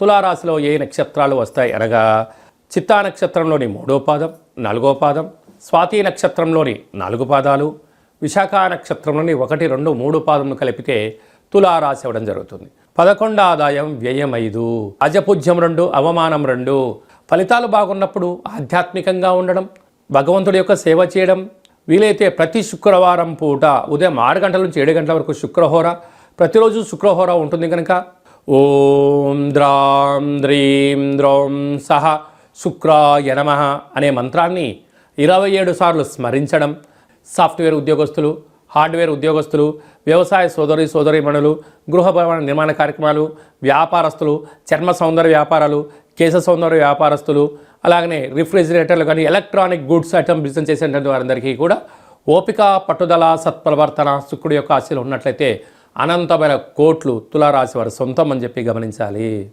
తులారాశిలో ఏ నక్షత్రాలు వస్తాయి? అనగా చిత్తా నక్షత్రంలోని మూడో పాదం నాలుగో పాదం స్వాతి నక్షత్రంలోని నాలుగు పాదాలు విశాఖ నక్షత్రంలోని ఒకటి రెండు మూడు పాదములు కలిపితే తులారాశి అవ్వడం జరుగుతుంది. పదకొండు ఆదాయం వ్యయం ఐదు అజపూజ్యం రెండు అవమానం రెండు. ఫలితాలు బాగున్నప్పుడు ఆధ్యాత్మికంగా ఉండడం భగవంతుడి యొక్క సేవ చేయడం వీలైతే ప్రతి శుక్రవారం పూట ఉదయం ఆరు గంటల నుంచి ఏడు గంటల వరకు శుక్రహోర ప్రతిరోజు శుక్రహోర ఉంటుంది కనుక ఓం ద్రాం ద్రీం ద్రోం సహ శుక్రాయ నమ అనే మంత్రాన్ని ఇరవై ఏడు సార్లు స్మరించడం. సాఫ్ట్వేర్ ఉద్యోగస్తులు హార్డ్వేర్ ఉద్యోగస్తులు వ్యవసాయ సోదరి సోదరీమణులు గృహ భవన నిర్మాణ కార్యక్రమాలు వ్యాపారస్తులు చర్మ సౌందర్య వ్యాపారాలు కేశ సౌందర్య వ్యాపారస్తులు అలాగనే రిఫ్రిజిరేటర్లు కానీ ఎలక్ట్రానిక్ గూడ్స్ ఐటమ్ బిజినెస్ చేసేటువంటి వారందరికీ కూడా ఓపిక పట్టుదల సత్ప్రవర్తన శుక్రుడి యొక్క ఆశలు ఉన్నట్లయితే అనంతమైన కోట్లు తులారాశి వారి సొంతం అని చెప్పి గమనించాలి.